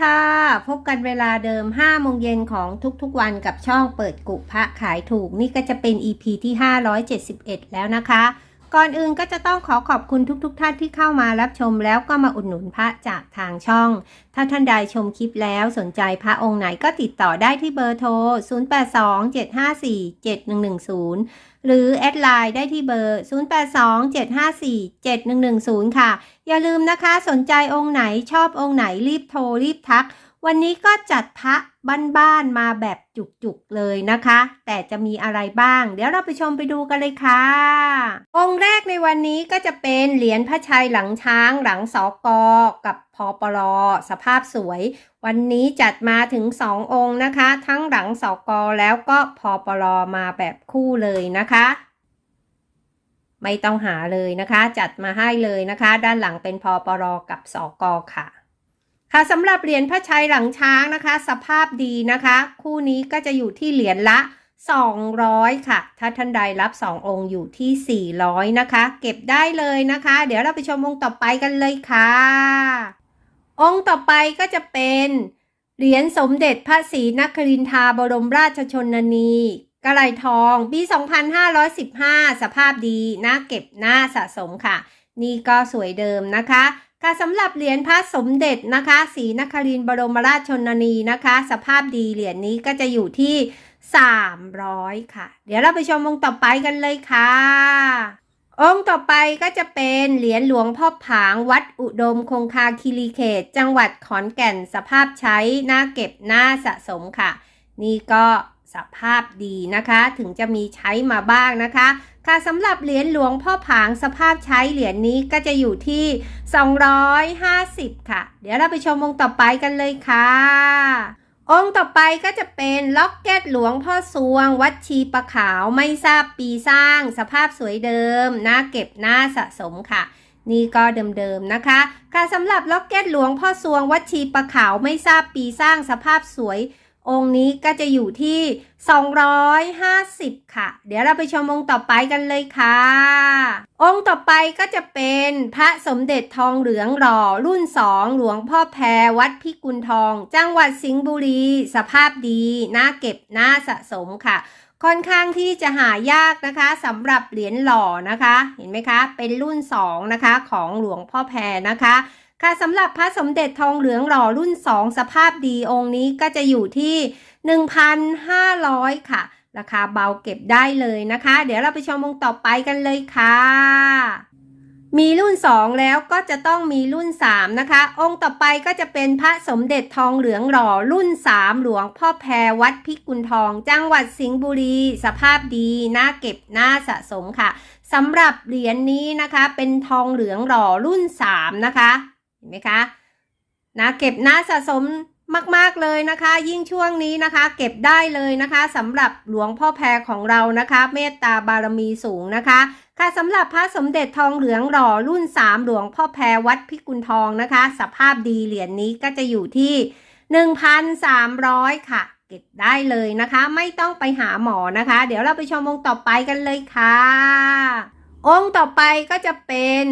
ค่ะ พบกันเวลาเดิม5โมงเย็นของทุกๆวันกับช่องเปิดกุพระขายถูก นี่ก็จะเป็น EP ที่ 571 แล้วนะคะ ก่อนอื่นก็จะต้องขอขอบคุณทุกๆทท่านที่เข้ามารับชมแล้วก็มาอุดหนุนพระจากทางช่อง ถ้าท่านใดชมคลิปแล้วสนใจพระองค์ไหนก็ติดต่อได้ที่เบอร์โทร 0827547110 หรือแอดไลน์ได้ที่เบอร์ 0827547110 ค่ะ อย่าลืมนะคะสนใจองค์ไหนชอบองค์ไหนรีบโทรรีบทัก วันนี้ก็จัดพระ บ้านๆมาแบบจุกๆเลยนะคะ แต่จะมีอะไรบ้าง เดี๋ยวเราไปชมไปดูกันเลยค่ะ องค์แรกในวันนี้ก็จะเป็นเหรียญพระชัยหลังช้างหลังสอกอกับพอปลอสภาพสวย วันนี้จัดมาถึง 2 องค์นะคะ ทั้งหลังสอกอแล้วก็พอปลอมาแบบคู่เลยนะคะไม่ต้องหาเลยนะคะ จัดมาให้เลยนะคะ ด้านหลังเป็นพอปรอกับสอกอค่ะ ค่ะสำหรับเหรียญพระชัยหลังช้างนะคะ สภาพดีนะคะ คู่นี้ก็จะอยู่ที่เหรียญละ 200 ค่ะ ถ้าท่านใดรับ 2 องค์อยู่ที่ 400 นะคะ เก็บได้เลยนะคะ เดี๋ยวเราไปชมองค์ต่อไปกันเลยค่ะ องค์ต่อไปก็จะเป็นเหรียญสมเด็จพระศรีนครินทราบรมราชชนนีกระไรทอง ปี 2515 สภาพดีน่าเก็บน่าสะสมค่ะ นี่ก็สวยเดิมนะคะค่ะสำหรับเหรียญพระสมเด็จนะคะศรีนครินบรมราชชนนีนะคะ สภาพดีเหรียญนี้ก็จะอยู่ที่ 300 ค่ะ เดี๋ยวเราไปชมองค์ต่อไปกันเลยค่ะ องค์ต่อไปก็จะเป็นเหรียญหลวงพ่อผางวัดอุดมคงคาคิรีเขต จังหวัดขอนแก่นสภาพใช้หน่าเก็บหน่าสะสมค่ะ นี่ก็ สภาพดีนะคะ ถึงจะมีใช้มาบ้างนะคะ ค่ะสำหรับเหรียญหลวงพ่อผางสภาพใช้เหรียญนี้ก็จะอยู่ที่ 250 ค่ะ เดี๋ยวเราไปชมองค์ต่อไปกันเลยค่ะ องค์ต่อไปก็จะเป็นล็อกเก็ตหลวงพ่อสวง วัดชีประขาวไม่ทราบปีสร้าง สภาพสวยเดิมน่าเก็บน่าสะสมค่ะนี่ก็เดิมๆนะคะ ค่ะสำหรับล็อกเก็ตหลวงพ่อสวง วัดชีประขาวไม่ทราบปีสร้างสภาพสวย องค์นี้ก็จะอยู่ที่ 250 ค่ะ เดี๋ยวเราไปชมองค์ต่อไปกันเลยค่ะ องค์ต่อไปก็จะเป็นพระสมเด็จทองเหลืองหล่อรุ่น2หลวงพ่อแพรวัดพิกุลทอง จังหวัดสิงห์บุรี สภาพดีน่าเก็บน่าสะสมค่ะ ค่อนข้างที่จะหายากนะคะสำหรับเหรียญหล่อนะคะ เห็นไหมคะ เป็นรุ่น2นะคะของหลวงพ่อแพรนะคะ ค่ะสำหรับพระสมเด็จทองเหลืองหล่อรุ่น 2 สภาพดีองค์นี้ก็จะอยู่ที่ 1,500 ค่ะ ราคาเบาเก็บได้เลยนะคะ เดี๋ยวเราไปชมองค์ต่อไปกันเลยค่ะ มีรุ่น 2 แล้วก็จะต้องมีรุ่น 3 นะคะ องค์ต่อไปก็จะเป็นพระสมเด็จทองเหลืองหล่อรุ่น 3 หลวงพ่อแพรวัดพิกุลทอง จังหวัดสิงห์บุรี สภาพดีน่าเก็บน่าสะสมค่ะสำหรับเหรียญนนี้นะคะเป็นทองเหลืองหล่อรุ่น 3 นะคะ ห็นไหมคะนะเก็บน่าสะสมมาก ๆ เลยนะคะ ยิ่งช่วงนี้นะคะ เก็บได้เลยนะคะสำหรับหลวงพ่อแพรของเรานะคะ เมตตาบารมีสูงนะคะ ค่ะสำหรับพระสมเด็จทองเหลืองหล่อรุ่น 3 หลวงพ่อแพรวัดพิกุลทองนะคะ สภาพดีเหรียญนนี้ก็จะอยู่ที่ 1,300 ค่ะ เก็บได้เลยนะคะ ไม่ต้องไปหาหมอนะคะ เดี๋ยวเราไปชมองค์ต่อไปกันเลยค่ะ องค์ต่อไปก็จะเป็น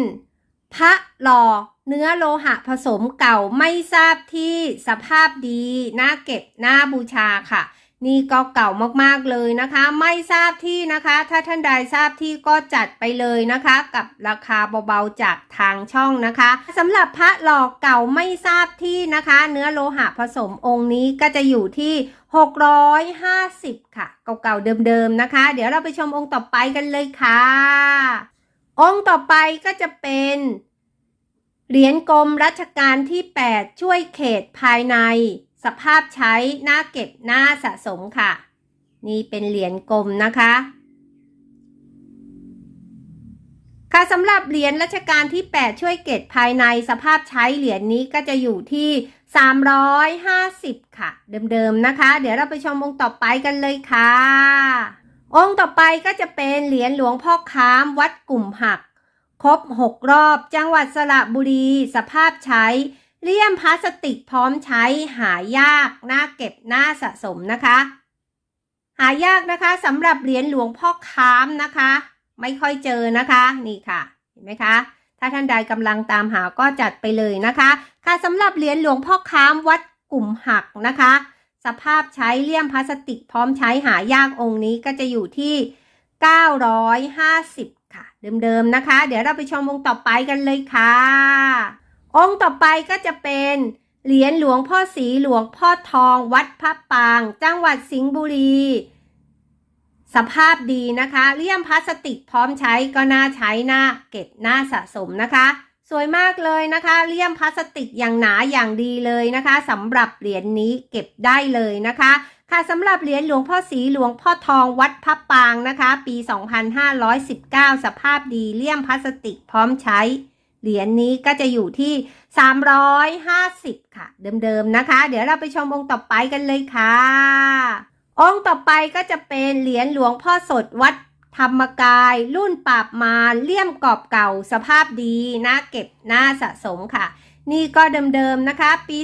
พระหล่อ เนื้อโลหะผสมเก่าไม่ทราบที่สภาพดีน่าเก็บน่าบูชาค่ะ นี่ก็เก่ามากๆเลยนะคะ ไม่ทราบที่นะคะ ถ้าท่านใดทราบที่ก็จัดไปเลยนะคะ กับราคาเบาๆจากทางช่องนะคะสำหรับพระหล่อเก่าไม่ทราบที่นะคะ เนื้อโลหะผสมองค์นี้ก็จะอยู่ที่ 650 ค่ะ เก่าๆเดิมๆนะคะ เดี๋ยวเราไปชมองค์ต่อไปกันเลยค่ะ องค์ต่อไปก็จะเป็น เหรียญกรมรัชกาลที่ 8 ช่วยเขตภายใน สภาพใช้หน้าเก็บหน้าสะสมค่ะ นี่เป็นเหรียญกรมนะคะ ค่ะสำหรับเหรียญรัชกาลที่ 8 ช่วยเกตภายในสภาพใช้เหรียญนี้ก็จะอยู่ที่ 350 ค่ะ เดิมๆนะคะ เดี๋ยวเราไปชมองค์ต่อไปกันเลยค่ะ องค์ต่อไปก็จะเป็นเหรียญหลวงพ่อค้ามวัดกลุ่มหัก ครบ 6 รอบ จังหวัดสระบุรี สภาพใช้ เลี่ยมพลาสติกพร้อมใช้หายากน่าเก็บน่าสะสมนะคะ หายากนะคะสำหรับเหรียญหลวงพ่อค้ามนะคะ ไม่ค่อยเจอนะคะนี่ค่ะ เห็นไหมคะถ้าท่านใดกำลังตามหาก็จัดไปเลยนะคะ ค่ะสำหรับเหรียญหลวงพ่อค้ามวัดกลุ่มหักนะคะ สภาพใช้เลี่ยมพลาสติกพร้อมใช้หายากองค์นี้ก็จะอยู่ที่ 950 ค่ะเดิมๆนะคะ เดี๋ยวเราไปชมองค์ต่อไปกันเลยค่ะ องค์ต่อไปก็จะเป็นเหรียญหลวงพ่อศรีหลวงพ่อทองวัดพระปาง จังหวัดสิงห์บุรี สภาพดีนะคะเลี่ยมพลาสติกพร้อมใช้ก็น่าใช้น่าเก็บน่าสะสมนะคะ สวยมากเลยนะคะเลี่ยมพลาสติกอย่างหนาอย่างดีเลยนะคะสำหรับเหรียญนนี้เก็บได้เลยนะคะ ค่ะสำหรับเหรียญหลวงพ่อศรีหลวงพ่อทองวัดพระปางนะคะ ปี 2519 สภาพดีเลี่ยมพลาสติกพร้อมใช้ เหรียญนี้ก็จะอยู่ที่ 350 ค่ะ เดิมๆนะคะ เดี๋ยวเราไปชมองค์ต่อไปกันเลยค่ะ องค์ต่อไปก็จะเป็นเหรียญหลวงพ่อสดวัดธรรมกายรุ่นปราบมาเลี่ยมกรอบเก่าสภาพดีน่าเก็บน่าสะสมค่ะ นี่ก็เดิมๆนะคะ ปี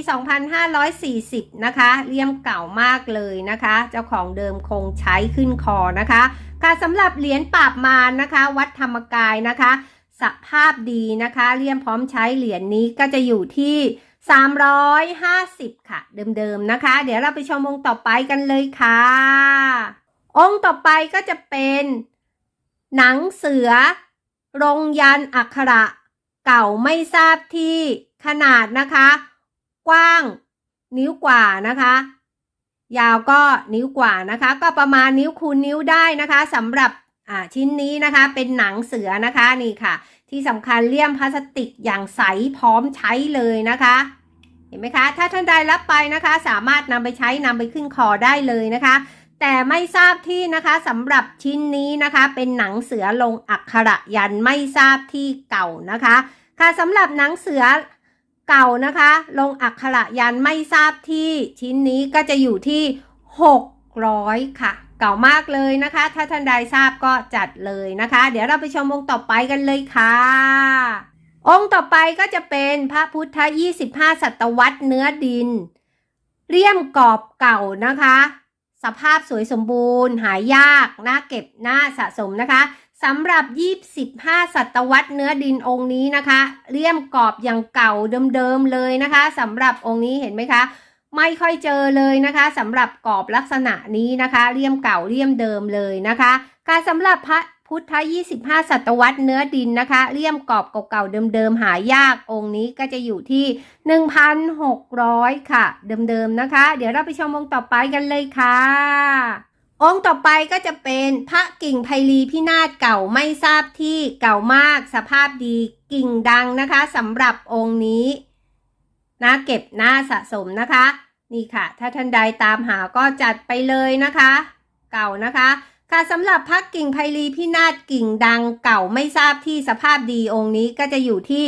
2540 นะคะเลี่ยมเก่ามากเลยนะคะ เจ้าของเดิมคงใช้ขึ้นคอนะคะ ค่ะสำหรับเหรียญปราบมารนะคะ วัดธรรมกายนะคะ สภาพดีนะคะเลี่ยมพร้อมใช้เหรียญนี้ก็จะอยู่ที่ 350 ค่ะ เดิมๆนะคะ เดี๋ยวเราไปชมองค์ต่อไปกันเลยค่ะ องค์ต่อไปก็จะเป็นหนังเสือ รงยันอักขระ เก่าไม่ทราบที่ ขนาดนะคะ กว้างนิ้วกว่านะคะ ยาวก็นิ้วกว่านะคะ ก็ประมาณนิ้วคูณนิ้วได้นะคะสำหรับอ่าชิ้นนี้นะคะเป็นหนังเสือนะคะนี่ค่ะ ที่สำคัญเลี่ยมพลาสติกอย่างใสพร้อมใช้เลยนะคะ เห็นไหมคะ ถ้าท่านใดรับไปนะคะ สามารถนำไปใช้นำไปขึ้นคอได้เลยนะคะ แต่ไม่ทราบที่นะคะสำหรับชิ้นนี้นะคะ เป็นหนังเสือลงอักขระยันไม่ทราบที่เก่านะคะ ค่ะสำหรับหนังเสือ เก่านะคะ ลงอักขระยันไม่ทราบที่ชิ้นนี้ก็จะอยู่ที่ 600 ค่ะ เก่ามากเลยนะคะ ถ้าท่านใดทราบก็จัดเลยนะคะ เดี๋ยวเราไปชมองต่อไปกันเลยค่ะ องค์ต่อไปก็จะเป็นพระพุทธ 25 ศตวรรษเนื้อดินเลี่ยมกรอบเก่านะคะสภาพสวยสมบูรณ์หายากน่าเก็บน่าสะสมนะคะ สำหรับ 25ศตวรรษเนื้อดินองค์นี้นะคะ เลี่ยมกรอบอย่างเก่าเดิมๆเลยนะคะสำหรับองค์นี้เห็นไหมคะ ไม่ค่อยเจอเลยนะคะสำหรับกรอบลักษณะนี้นะคะ เลี่ยมเก่าเลี่ยมเดิมเลยนะคะ การสำหรับพระพุทธ 25 ศตวรรษเนื้อดินนะคะ เลี่ยมกรอบเก่าๆเดิมๆหายากองค์นี้ก็จะอยู่ที่ 1,600 ค่ะ เดิมๆนะคะ เดี๋ยวเราไปชมองค์ต่อไปกันเลยค่ะ องค์ต่อไปก็จะเป็นพระกิ่งไพลีพินาศเก่าไม่ทราบที่เก่ามากสภาพดีกิ่งดังนะคะสำหรับองค์นี้น่าเก็บน่าสะสมนะคะ นี่ค่ะ ถ้าท่านใดตามหาก็จัดไปเลยนะคะ เก่านะคะค่ะสำหรับพระกิ่งไพลีพินาศกิ่งดังเก่าไม่ทราบที่สภาพดีองค์นี้ก็จะอยู่ที่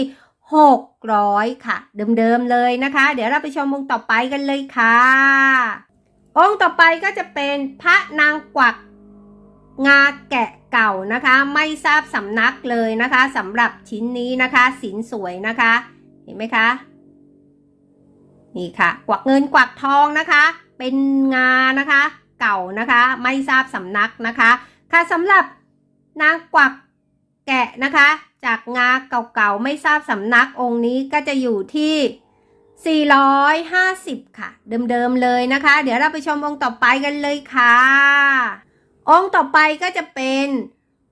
600 ค่ะ เดิมๆเลยนะคะ เดี๋ยวเราไปชมองค์ต่อไปกันเลยค่ะ องค์ต่อไปก็จะเป็นพระนางกวักงาแกะเก่านะคะ ไม่ทราบสำนักเลยนะคะสำหรับชิ้นนี้นะคะสินสวยนะคะ เห็นไหมคะ นี่ค่ะ กวักเงินกวักทองนะคะ เป็นงานะคะ เก่านะคะ ไม่ทราบสำนักนะคะ ค่ะสำหรับนางกวักแกะนะคะ จากงาเก่าๆไม่ทราบสำนักองค์นี้ก็จะอยู่ที่ 450 ค่ะ เดิมๆเลยนะคะ เดี๋ยวเราไปชมองค์ต่อไปกันเลยค่ะ องค์ต่อไปก็จะเป็น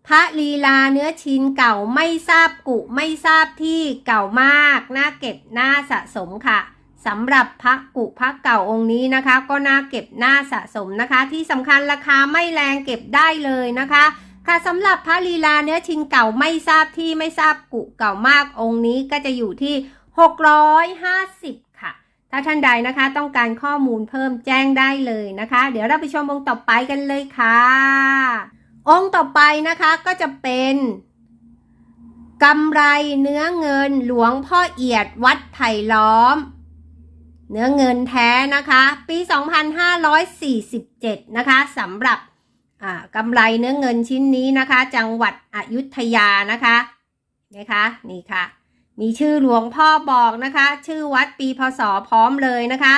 พระลีลาเนื้อชิ้นเก่าไม่ทราบกุไม่ทราบที่เก่ามากน่าเก็บน่าสะสมค่ะสำหรับพระกุพระเก่าองค์นี้นะคะ ก็น่าเก็บน่าสะสมนะคะ ที่สำคัญราคาไม่แรงเก็บได้เลยนะคะ ค่ะสำหรับพระลีลาเนื้อชิ้นเก่าไม่ทราบที่ไม่ทราบกุเก่ามากองค์นี้ก็จะอยู่ที่ 650 ค่ะ ถ้าท่านใดนะคะต้องการข้อมูลเพิ่มแจ้งได้เลยนะคะ เดี๋ยวเราไปชมองค์ต่อไปกันเลยค่ะ องค์ต่อไปนะคะก็จะเป็นกำไรเนื้อเงินหลวงพ่อเอียดวัดไผ่ล้อม เนื้อเงินแท้นะคะ ปี 2547 นะคะสำหรับอ่ากำไรเนื้อเงินชิ้นนี้นะคะ จังหวัดอยุธยานะคะนะคะนี่ค่ะ มีชื่อหลวงพ่อบอกนะคะ ชื่อวัดปีพศพร้อมเลยนะคะ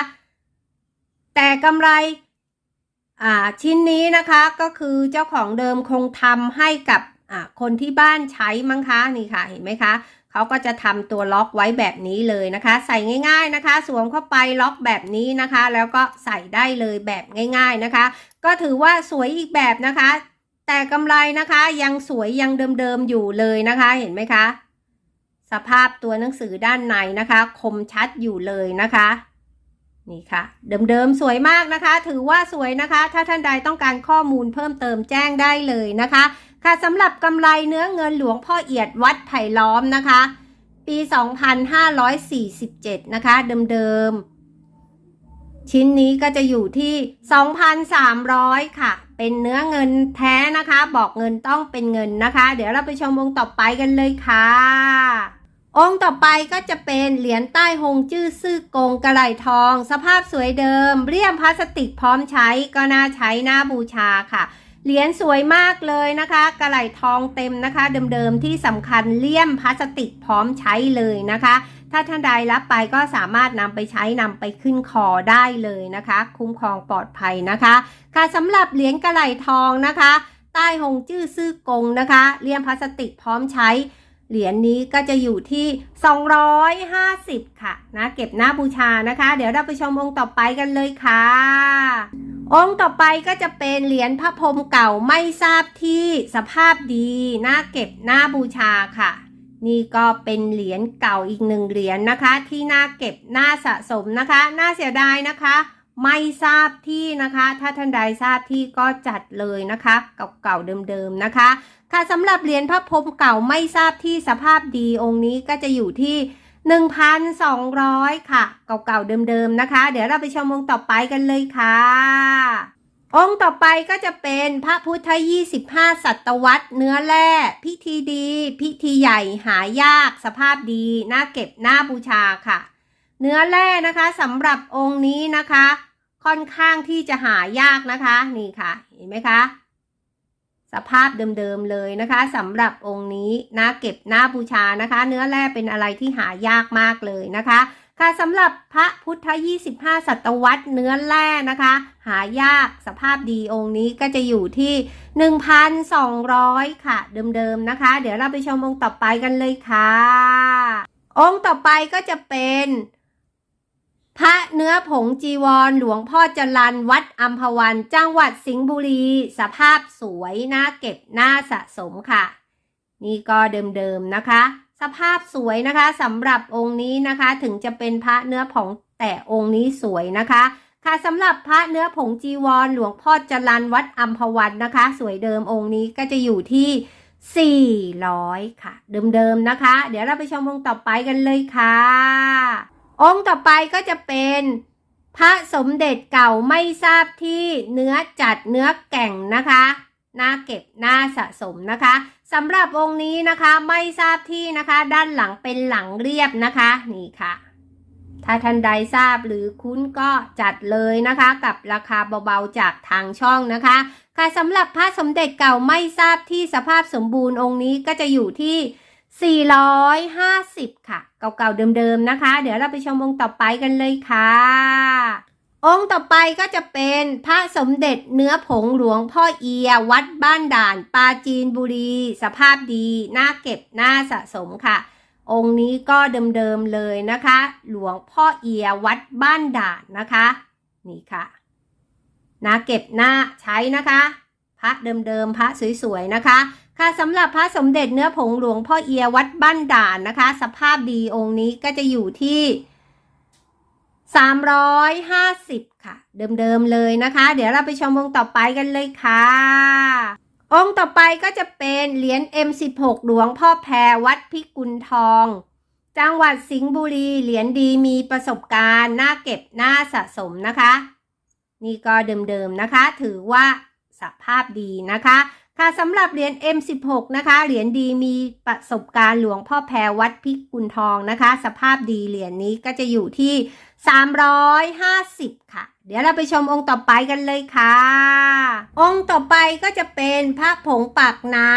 แต่กำไรอ่าชิ้นนี้นะคะก็คือเจ้าของเดิมคงทำให้กับอ่าคนที่บ้านใช้มั้งคะนี่ค่ะเห็นไหมคะเขาก็จะทำตัวล็อกไว้แบบนี้เลยนะคะ ใส่ง่ายๆนะคะ สวมเข้าไปล็อกแบบนี้นะคะ แล้วก็ใส่ได้เลยแบบง่าย ๆนะคะ ก็ถือว่าสวยอีกแบบนะคะ แต่กำไรนะคะยังสวยยังเดิมๆอยู่เลยนะคะเห็นไหมคะ ภาพตัวหนังสือด้านในนะคะ คมชัดอยู่เลยนะคะนี่ค่ะ เดิมๆ สวยมากนะคะ ถือว่าสวยนะคะ ถ้าท่านใดต้องการข้อมูลเพิ่มเติมแจ้งได้เลยนะคะ ค่ะสำหรับกำไรเนื้อเงินหลวงพ่อเอียดวัดไผ่ล้อมนะคะ ปี 2547 นะคะ เดิมๆ ชิ้นนี้ก็จะอยู่ที่ 2,300 ค่ะ เป็นเนื้อเงินแท้นะคะ บอกเงินต้องเป็นเงินนะคะ เดี๋ยวเราไปชมองต่อไปกันเลยค่ะ องค์ต่อไปก็จะเป็นเหรียญใต้หงจื้อซื่อกงกระไหลทอง สภาพสวยเดิม เรียมพลาสติกพร้อมใช้ก็น่าใช้น่าบูชาค่ะ เหรียญสวยมากเลยนะคะ กระไหลทองเต็มนะคะ เดิมๆที่สำคัญเลี่ยมพลาสติกพร้อมใช้เลยนะคะ ถ้าท่านใดรับไปก็สามารถนำไปใช้นำไปขึ้นคอได้เลยนะคะ คุ้มครองปลอดภัยนะคะ ค่ะสำหรับเหรียญกระไหลทองนะคะ ใต้หงจื้อซื่อกงนะคะเลี่ยมพลาสติกพร้อมใช้ เหรียญนี้ก็จะอยู่ที่ 250 ค่ะนะเก็บหน้าบูชานะคะ เดี๋ยวเราไปชมองค์ต่อไปกันเลยค่ะ องค์ต่อไปก็จะเป็นเหรียญพระพรหมเก่าไม่ทราบที่สภาพดีน่าเก็บหน้าบูชาค่ะ นี่ก็เป็นเหรียญเก่าอีกหนึ่งเหรียญนะคะ ที่น่าเก็บน่าสะสมนะคะ น่าเสียดายนะคะ ไม่ทราบที่นะคะ ถ้าท่านใดทราบที่ก็จัดเลยนะคะ เก่าๆเดิมๆนะคะ ค่ะสำหรับเหรียญพระพรหมเก่าไม่ทราบที่สภาพดีองค์นี้ก็จะอยู่ที่ 1,200 ค่ะ เก่าๆเดิมๆนะคะ เดี๋ยวเราไปชมองค์ต่อไปกันเลยค่ะ องค์ต่อไปก็จะเป็นพระพุทธ 25 ศตวรรษเนื้อแร่พิธีดี พิธีใหญ่หายากสภาพดีน่าเก็บน่าบูชาค่ะ เนื้อแร่นะคะสำหรับองค์นี้นะคะ ค่อนข้างที่จะหายากนะคะ นี่ค่ะ เห็นไหมคะ สภาพเดิมๆเลยนะคะสำหรับองค์นี้น่าเก็บน่าบูชานะคะ เนื้อแร่เป็นอะไรที่หายากมากเลยนะคะค่ะสำหรับพระพุทธ 25 ศตวรรษเนื้อแร่นะคะ หายากสภาพดีองค์นี้ก็จะอยู่ที่ 1,200 ค่ะ เดิมๆนะคะ เดี๋ยวเราไปชมองค์ต่อไปกันเลยค่ะ องค์ต่อไปก็จะเป็น พระเนื้อผงจีวรหลวงพ่อจรันวัดอัมพวันจังหวัดสิงห์บุรี สภาพสวยน่าเก็บน่าสะสมค่ะ นี่ก็เดิมๆนะคะ สภาพสวยนะคะสำหรับองค์นี้นะคะ ถึงจะเป็นพระเนื้อผงแต่องค์นี้สวยนะคะ ค่ะสำหรับพระเนื้อผงจีวรหลวงพ่อจรันวัดอัมพวันนะคะ สวยเดิมองค์นี้ก็จะอยู่ที่ 400 ค่ะ เดิมๆนะคะ เดี๋ยวเราไปชมองค์ต่อไปกันเลยค่ะ องค์ต่อไปก็จะเป็นพระสมเด็จเก่าไม่ทราบที่เนื้อจัดเนื้อแก่งนะคะน่าเก็บน่าสะสมนะคะสำหรับองค์นี้นะคะไม่ทราบที่นะคะ ด้านหลังเป็นหลังเรียบนะคะนี่ค่ะ ถ้าท่านใดทราบหรือคุ้นก็จัดเลยนะคะ กับราคาเบาๆจากทางช่องนะคะ ค่ะสำหรับพระสมเด็จเก่าไม่ทราบที่สภาพสมบูรณ์องค์นี้ก็จะอยู่ที่ 450 ค่ะ เก่าๆเดิมๆนะคะ เดี๋ยวเราไปชมองค์ต่อไปกันเลยค่ะ องค์ต่อไปก็จะเป็นพระสมเด็จเนื้อผงหลวงพ่อเอีย วัดบ้านด่านปราจีนบุรี สภาพดีน่าเก็บน่าสะสมค่ะ องค์นี้ก็เดิมๆเลยนะคะ หลวงพ่อเอีย วัดบ้านด่านนะคะ นี่ค่ะน่าเก็บน่าใช้นะคะ พระเดิมๆพระสวยๆนะคะ ค่ะสำหรับพระสมเด็จเนื้อผงหลวงพ่อเอียวัดบ้านด่านนะคะ สภาพดีองค์นี้ก็จะอยู่ที่ 350 ค่ะ เดิมๆเลยนะคะ เดี๋ยวเราไปชมองค์ต่อไปกันเลยค่ะ องค์ต่อไปก็จะเป็นเหรียญ M16 หลวงพ่อแพรวัดพิกุลทอง จังหวัดสิงห์บุรีเหรียญดีมีประสบการณ์น่าเก็บน่าสะสมนะคะ นี่ก็เดิมๆนะคะ ถือว่าสภาพดีนะคะ ค่ะสำหรับเหรียญ M16 นะคะเหรียญดีมีประสบการณ์หลวงพ่อแพรวัดพิกุลทองนะคะ สภาพดีเหรียญนี้ก็จะอยู่ที่ 350 ค่ะ เดี๋ยวเราไปชมองค์ต่อไปกันเลยค่ะ องค์ต่อไปก็จะเป็นพระผงปากน้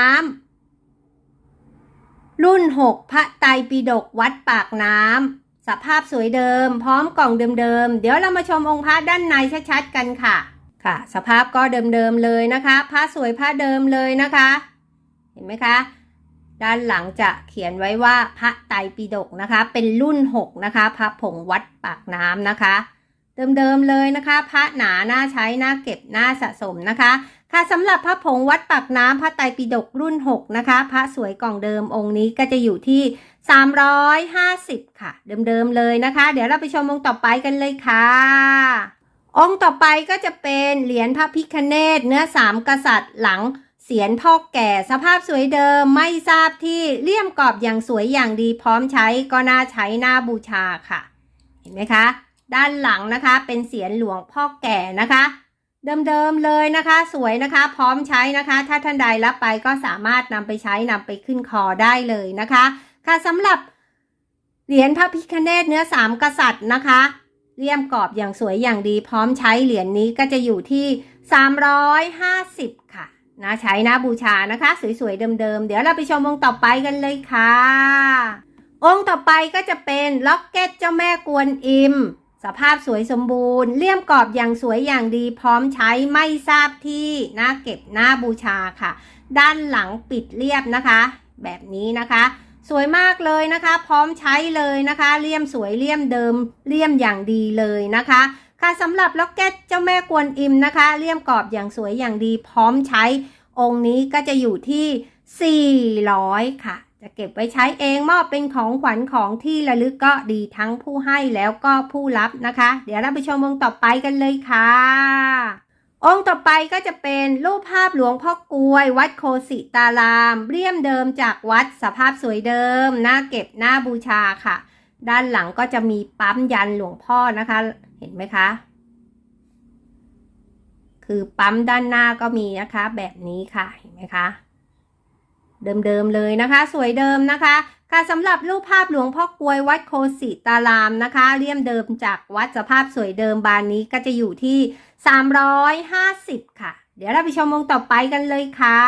ำรุ่น 6 พระไตรปิฎกวัดปากน้ำสภาพสวยเดิม พร้อมกล่องเดิมๆเดี๋ยวเรามาชมองค์พระด้านในชัดๆกันค่ะ ค่ะ สภาพก็เดิมๆเลยนะคะพระสวยพระเดิมเลยนะคะ เห็นไหมคะ ด้านหลังจะเขียนไว้ว่าพระไตรปิฎกนะคะ เป็นรุ่น 6 นะคะ พระผงวัดปากน้ำนะคะ เดิมๆเลยนะคะ พระหนาหน้าใช้หน้าเก็บหน้าสะสมนะคะ ค่ะสำหรับพระผงวัดปากน้ำพระไตรปิฎกรุ่น 6 นะคะ พระสวยกล่องเดิมองค์นี้ก็จะอยู่ที่ 350 ค่ะ เดิมๆเลยนะคะ เดี๋ยวเราไปชมองค์ต่อไปกันเลยค่ะ องค์ต่อไปก็จะเป็นเหรียญพระพิคเนตเนื้อสามกษัตริย์หลังเสียนพ่อแก่สภาพสวยเดิมไม่ทราบที่เลี่ยมกรอบอย่างสวยอย่างดีพร้อมใช้ก็น่าใช้น่าบูชาค่ะ เห็นไหมคะ ด้านหลังนะคะเป็นเสียนหลวงพ่อแก่นะคะ เดิมๆเลยนะคะ สวยนะคะ พร้อมใช้นะคะ ถ้าท่านใดรับไปก็สามารถนำไปใช้นำไปขึ้นคอได้เลยนะคะ ค่ะสำหรับเหรียญพระพิคเนตเนื้อสามกษัตริย์นะคะ เลี่ยมกรอบอย่างสวยอย่างดีพร้อมใช้เหรียญนนี้ก็จะอยู่ที่ 350 ค่ะนะใช้นะบูชานะคะ สวยๆเดิมๆ เดี๋ยวเราไปชมองค์ต่อไปกันเลยค่ะ องค์ต่อไปก็จะเป็นล็อกเก็ตเจ้าแม่กวนอิม สภาพสวยสมบูรณ์เลี่ยมกรอบอย่างสวยอย่างดี พร้อมใช้ไม่ทราบที่น่าเก็บน่าบูชาค่ะ ด้านหลังปิดเรียบนะคะ แบบนี้นะคะ สวยมากเลยนะคะ พร้อมใช้เลยนะคะเลี่ยมสวยเลี่ยมเดิมเลี่ยมอย่างดีเลยนะคะ ค่ะสำหรับล็อกเก็ตเจ้าแม่กวนอิมนะคะเลี่ยมกรอบอย่างสวยอย่างดี พร้อมใช้องค์นี้ก็จะอยู่ที่ 400 ค่ะ จะเก็บไว้ใช้เองมอบเป็นของขวัญของที่ระลึกก็ดีทั้งผู้ให้แล้วก็ผู้รับนะคะ เดี๋ยวเราไปชมองต่อไปกันเลยค่ะ องค์ต่อไปก็จะเป็นรูปภาพหลวงพ่อกลวย วัดโคสิตารามเรียมเดิมจากวัดสภาพสวยเดิมน่าเก็บน่าบูชาค่ะ ด้านหลังก็จะมีปั๊มยันหลวงพ่อนะคะ เห็นไหมคะ คือปั๊มด้านหน้าก็มีนะคะ แบบนี้ค่ะเห็นไหมคะ เดิมๆเลยนะคะ สวยเดิมนะคะ ค่ะสำหรับรูปภาพหลวงพ่อกลวยวัดโคสิตารามนะคะเลี่ยมเดิมจากวัดสภาพสวยเดิมบานนี้ก็จะอยู่ที่ 350 ค่ะ เดี๋ยวเราไปชมองค์ต่อไปกันเลยค่ะ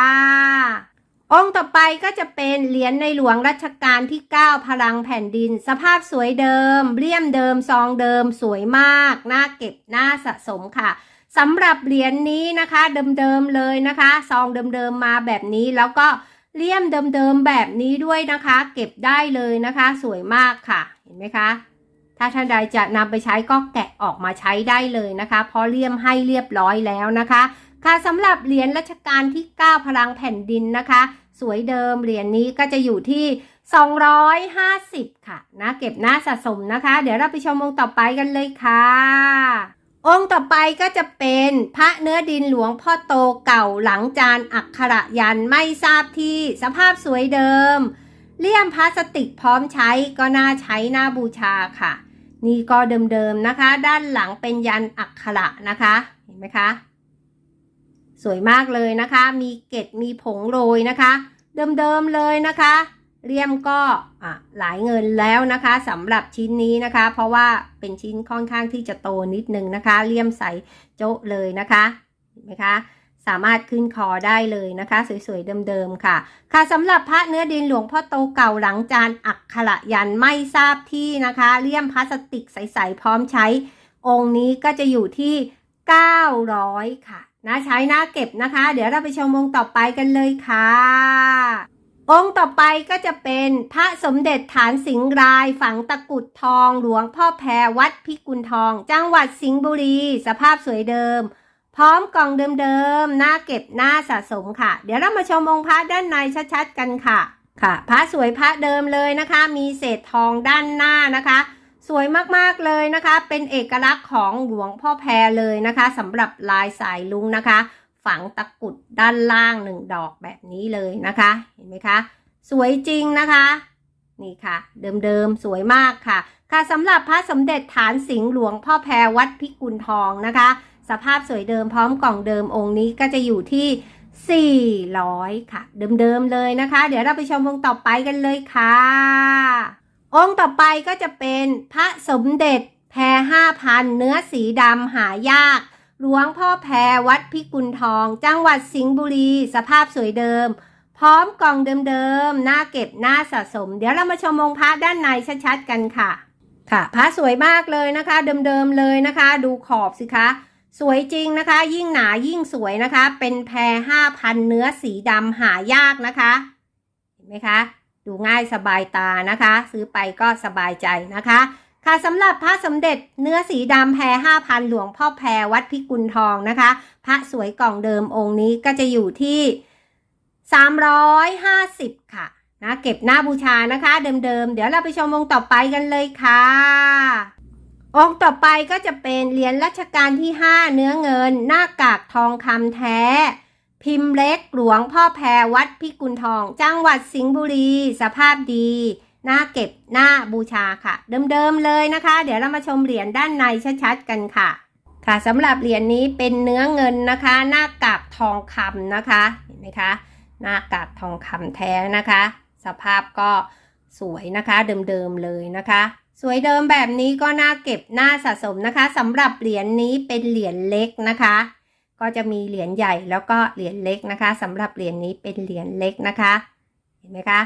องค์ต่อไปก็จะเป็นเหรียญในหลวงรัชกาลที่ 9 พลังแผ่นดิน สภาพสวยเดิม เลี่ยมเดิม ซองเดิม สวยมาก น่าเก็บ น่าสะสมค่ะสำหรับเหรียญนนี้นะคะ เดิมๆเลยนะคะ ซองเดิมๆมาแบบนี้แล้วก็เลี่ยมเดิมๆแบบนี้ด้วยนะคะ เก็บได้เลยนะคะ สวยมากค่ะ เห็นไหมคะ ถ้าท่านใดจะนำไปใช้ก็แกะออกมาใช้ได้เลยนะคะ เพราะเลี่ยมให้เรียบร้อยแล้วนะคะ ค่ะสำหรับเหรียญรัชกาลที่ 9 พลังแผ่นดินนะคะ สวยเดิมเหรียญนนี้ก็จะอยู่ที่ 250 ค่ะนะเก็บหน้าสะสมนะคะ เดี๋ยวเราไปชมองต่อไปกันเลยค่ะองค์ต่อไปก็จะเป็นพระเนื้อดินหลวงพ่อโตเก่าหลังจานอักขระยันไม่ทราบที่สภาพสวยเดิม เลี่ยมพลาสติกพร้อมใช้ก็น่าใช้น่าบูชาค่ะ นี่ก็เดิมๆนะคะ ด้านหลังเป็นยันอักขระนะคะ เห็นไหมคะ สวยมากเลยนะคะ มีเกล็ดมีผงโรยนะคะ เดิมๆเลยนะคะเลี่ยมก็อะหลายเงินแล้วนะคะสำหรับชิ้นนี้นะคะ เพราะว่าเป็นชิ้นค่อนข้างที่จะโตนิดนึงนะคะเลี่ยมใสโจ๊ะเลยนะคะเห็นไหมคะ สามารถขึ้นคอได้เลยนะคะ สวยๆเดิมๆค่ะ ค่ะสำหรับพระเนื้อดินหลวงพ่อโตเก่าหลังจานอักขระยันไม่ทราบที่นะคะเลี่ยมพลาสติกใสๆพร้อมใช้ องค์นี้ก็จะอยู่ที่ 900 ค่ะนะใช้หน้าเก็บนะคะ เดี๋ยวเราไปชมองค์ต่อไปกันเลยค่ะ องค์ต่อไปก็จะเป็นพระสมเด็จฐานสิงห์ราย ฝังตะกุดทอง หลวงพ่อแพรวัดพิกุลทอง จังหวัดสิงห์บุรี สภาพสวยเดิม พร้อมกล่องเดิมๆ หน้าเก็บหน้าสะสมค่ะ เดี๋ยวเรามาชมองค์พระด้านในชัดๆ กันค่ะ ค่ะ พระสวยพระเดิมเลยนะคะ มีเศษทองด้านหน้านะคะ สวยมากๆเลยนะคะ เป็นเอกลักษณ์ของหลวงพ่อแพรเลยนะคะสำหรับลายสายลุงนะคะ ฝังตะกุดด้านล่างหนึ่งดอกแบบนี้เลยนะคะ เห็นไหมคะ สวยจริงนะคะนี่ค่ะ เดิมๆ สวยมากค่ะ ค่ะสำหรับพระสมเด็จฐานสิงห์หลวงพ่อแพรวัดพิกุลทองนะคะ สภาพสวยเดิมพร้อมกล่องเดิมองค์นี้ก็จะอยู่ที่ 400 ค่ะ เดิมๆเลยนะคะ เดี๋ยวเราไปชมองค์ต่อไปกันเลยค่ะ องค์ต่อไปก็จะเป็นพระสมเด็จแพรห้าพันเนื้อสีดำหายากหลวงพ่อแพรวัดพิกุลทอง จังหวัดสิงห์บุรี สภาพสวยเดิม พร้อมกล่องเดิมๆหน้าเก็บหน้าสะสม เดี๋ยวเรามาชมองค์พระด้านในชัดๆกันค่ะ ค่ะพระสวยมากเลยนะคะ เดิมๆเลยนะคะ ดูขอบสิคะ สวยจริงนะคะ ยิ่งหนายิ่งสวยนะคะ เป็นแพรห้าพันเนื้อสีดำหายากนะคะ เห็นไหมคะ ดูง่ายสบายตานะคะ ซื้อไปก็สบายใจนะคะค่ะสำหรับพระสมเด็จเนื้อสีดำแพรห้าพันหลวงพ่อแพรวัดพิกุลทองนะคะ พระสวยกล่องเดิมองค์นี้ก็จะอยู่ที่ 350 ค่ะนะเก็บหน้าบูชานะคะ เดิมๆเดี๋ยวเราไปชมองค์ต่อไปกันเลยค่ะ องค์ต่อไปก็จะเป็นเหรียญรัชกาลที่ 5 เนื้อเงิน หน้ากากทองคำแท้ พิมพ์เล็กหลวงพ่อแพรวัดพิกุลทอง จังหวัดสิงห์บุรี สภาพดีหน้าเก็บหน้าบูชาค่ะ เดิมๆเลยนะคะ เดี๋ยวเรามาชมเหรียญด้านในชัดๆกันค่ะ ค่ะสำหรับเหรียญนี้เป็นเนื้อเงินนะคะ หน้ากากทองคำนะคะเห็นไหมคะหน้ากากทองคำแท้นะคะ สภาพก็สวยนะคะเดิมๆเลยนะคะ สวยเดิมแบบนี้ก็น่าเก็บน่าสะสมนะคะสำหรับเหรียญนี้เป็นเหรียญเล็กนะคะ ก็จะมีเหรียญใหญ่แล้วก็เหรียญเล็กนะคะสำหรับเหรียญนี้เป็นเหรียญเล็กนะคะ เห็นไหมคะ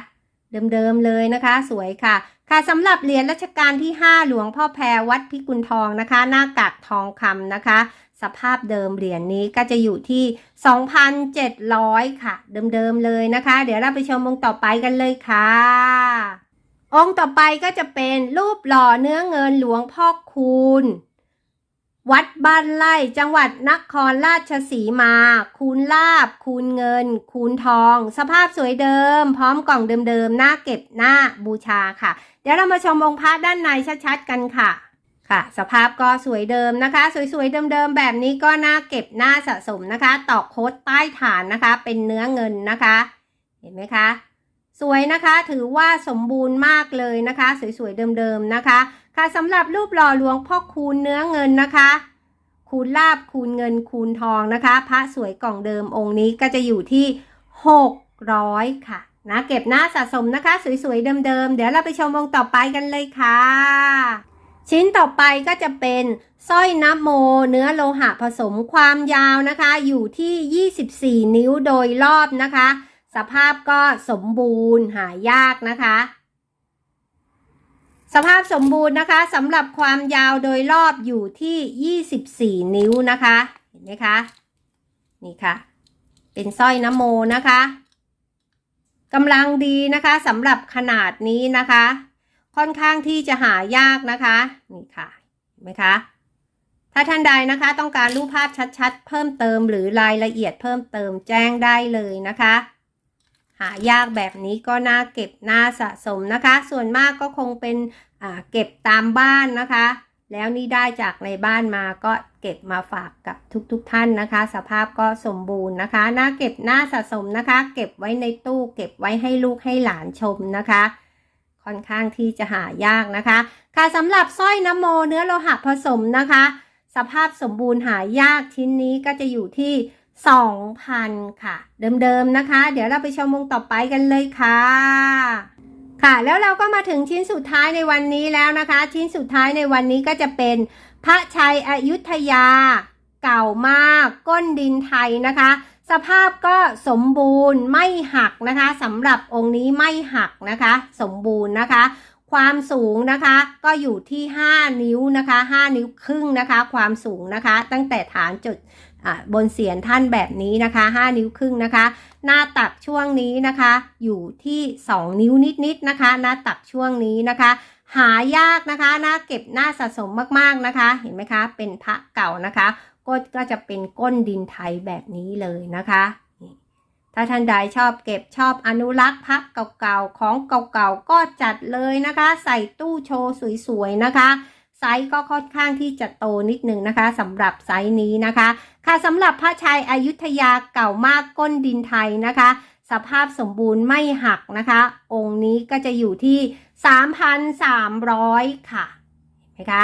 เดิมๆเลยนะคะ สวยค่ะ ค่ะสำหรับเหรียญรัชกาลที่ 5 หลวงพ่อแพรวัดพิกุลทองนะคะ หน้ากากทองคำนะคะ สภาพเดิมเหรียญนี้ก็จะอยู่ที่ 2,700 ค่ะ เดิมๆเลยนะคะ เดี๋ยวเราไปชมองต่อไปกันเลยค่ะ องค์ต่อไปก็จะเป็นรูปหล่อเนื้อเงินหลวงพ่อคูณ วัดบ้านไร่จังหวัดนครราชสีมา คูณลาบ คูณเงิน คูณทอง สภาพสวยเดิม พร้อมกล่องเดิมๆหน้าเก็บหน้าบูชาค่ะ เดี๋ยวเรามาชมองค์พระด้านในชัดๆกันค่ะค่ะ สภาพก็สวยเดิมนะคะ สวยๆเดิมๆแบบนี้ก็น่าเก็บหน้าสะสมนะคะ ตอกโค้ดใต้ฐานนะคะ เป็นเนื้อเงินนะคะ เห็นไหมคะ สวยนะคะ ถือว่าสมบูรณ์มากเลยนะคะ สวยๆเดิมๆนะคะ ค่ะสำหรับรูปหล่อหลวงพ่อคูณเนื้อเงินนะคะ คูณลาบคูณเงินคูณทองนะคะ พระสวยกล่องเดิมองค์นี้ก็จะอยู่ที่ 600 ค่ะนะเก็บหน้าสะสมนะคะ สวยๆเดิมๆเดี๋ยวเราไปชมวงต่อไปกันเลยค่ะ ชิ้นต่อไปก็จะเป็นสร้อยน้ำโม เนื้อโลหะผสมความยาวนะคะ อยู่ที่ 24 นิ้วโดยรอบนะคะ สภาพก็สมบูรณ์หายากนะคะ สภาพสมบูรณ์นะคะสำหรับความยาวโดยรอบอยู่ที่ 24 นิ้วนะคะ เห็นไหมคะ นี่ค่ะ เป็นสร้อยน้ำโมนะคะกำลังดีนะคะสำหรับขนาดนี้นะคะ ค่อนข้างที่จะหายากนะคะ นี่ค่ะ เห็นไหมคะถ้าท่านใดนะคะต้องการรูปภาพชัดๆ เพิ่มเติมหรือรายละเอียดเพิ่มเติมแจ้งได้เลยนะคะ หายากแบบนี้ก็น่าเก็บน่าสะสมนะคะ ส่วนมากก็คงเป็นเก็บตามบ้านนะคะ แล้วนี่ได้จากในบ้านมาก็เก็บมาฝากกับทุกๆทท่านนะคะ สภาพก็สมบูรณ์นะคะ น่าเก็บน่าสะสมนะคะ เก็บไว้ในตู้ เก็บไว้ให้ลูกให้หลานชมนะคะ ค่อนข้างที่จะหายากนะคะ ค่ะสำหรับสร้อยน้ำโมเนื้อโลหะผสมนะคะ สภาพสมบูรณ์หายากชิ้นนี้ก็จะอยู่ที่ 2,000 ค่ะ เดิมๆนะคะ เดี๋ยวเราไปชมวงต่อไปกันเลยค่ะ ค่ะแล้วเราก็มาถึงชิ้นสุดท้ายในวันนี้แล้วนะคะ ชิ้นสุดท้ายในวันนี้ก็จะเป็นพระชัยอยุธยา เก่ามากก้นดินไทยนะคะ สภาพก็สมบูรณ์ไม่หักนะคะสำหรับองค์นี้ไม่หักนะคะ สมบูรณ์นะคะ ความสูงนะคะก็อยู่ที่ 5 นิ้วนะคะ 5 นิ้วครึ่งนะคะ ความสูงนะคะ ตั้งแต่ฐานจุด บนเสียนท่านแบบนี้นะคะ 5 นิ้วครึ่งนะคะ หน้าตักช่วงนี้นะคะ อยู่ที่ 2 นิ้วนิดๆนะคะ หน้าตักช่วงนี้นะคะ หายากนะคะหน่าเก็บหน่าสะสมมากๆนะคะ เห็นไหมคะ เป็นพระเก่านะคะก้นก็จะเป็นก้นดินไทยแบบนี้เลยนะคะถ้าท่านใดชอบเก็บชอบอนุรักษ์พระเก่าๆ ของเก่าๆ ก็จัดเลยนะคะ ใส่ตู้โชว์สวยๆ นะคะ ซส์ก็ค่อนข้างที่จะโตนิดนึงนะคะสำหรับไซส์นี้นะคะ ค่ะสำหรับพระชายอายุทยาเก่ามากก้นดินไทยนะคะ สภาพสมบูรณ์ไม่หักนะคะ องค์นี้ก็จะอยู่ที่ 3,300 ค่ะเห็นไหมคะ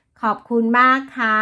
ขอบคุณมากค่ะ